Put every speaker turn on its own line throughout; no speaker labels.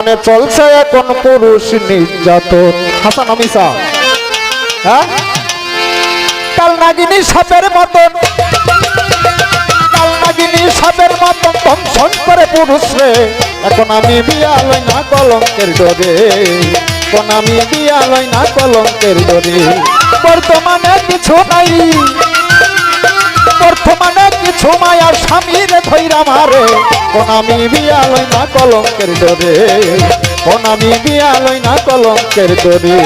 মানে চলছে এখন পুরুষ নির্যাতন। হাসান অমিসা হ্যাঁ? কাল নাগিনী সাপের মতন। সাপের মতন দংশন করে পুরুষ রে। এখন আমি না কলঙ্কের ডরে এখন আমি না কলঙ্কের ডরে বর্তমানে কিছু নাই। বর্তমানে কিছু মায়ার ধৈরা মারে। কোন আমি বিয়ালই না কলঙ্কের ডরে কোন আমি বিয়ালই না কলঙ্কের ডরে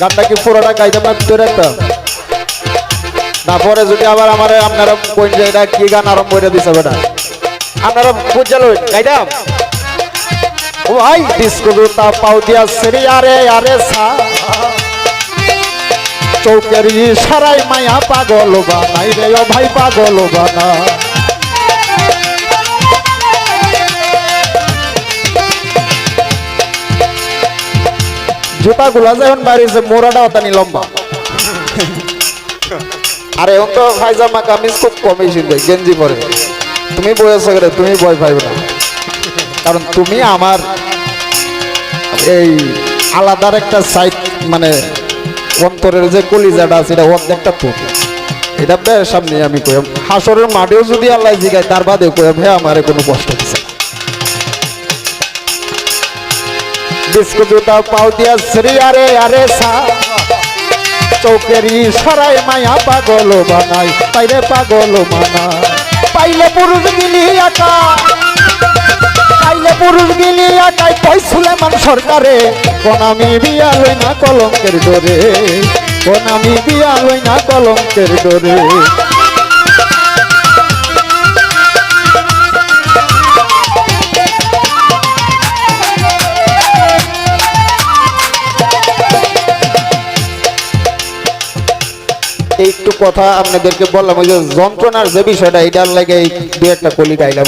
গানটা কি পুরোটা গাইতে পারত একটা? না, পরে যদি আবার আমার আপনারা কোন যে এটা কি গান আরম্ভ করে দিছে বেটা? আপনারা বুঝাল গাইতাম? ও ভাই ডিস্কো জুতা পাও আরে সা। চৌকের সারাই মায়া পাগল বানাই রে, ও ভাই পাগল বানা। জুতা গুলা যখন বাড়িছে, মোড়াটা অতানি লম্বা। আরে, এখন তো পায়জামা কামিজ খুব কমই চিনতে গেঞ্জি পরে। তুমি করে তুমি বয় পাইবে না। কারণ তুমি আমার এই আলাদার একটা সাইড মানে অন্তরের যে কলিজাটা আছে, এটা অর্ধেকটা তো এটা বেশ সামনে আমি কই, হাসরের মাঠেও যদি আল্লাহ জিগায়, তার বাদে কই ভাই আমারে কোনো কষ্ট না। ডিস্কো জুতা পাও দিয়া শ্রী, আরে আরে, সা। চৌকেরি সরাই মায়া পাগল বানাই পাইলে পাগল মানা পাইলে পুরুষ গিলি আকা পুরুষ সুলেমান সরকারে। বিয়া লই না কলঙ্কের ডরে। বিয়া লই না কলঙ্কের ডরে। একটু কথা আপনাদেরকে বললাম, ওই যে যন্ত্রণার যে বিষয়টা, এটার লাগে দু একটা কলি গাইলাম।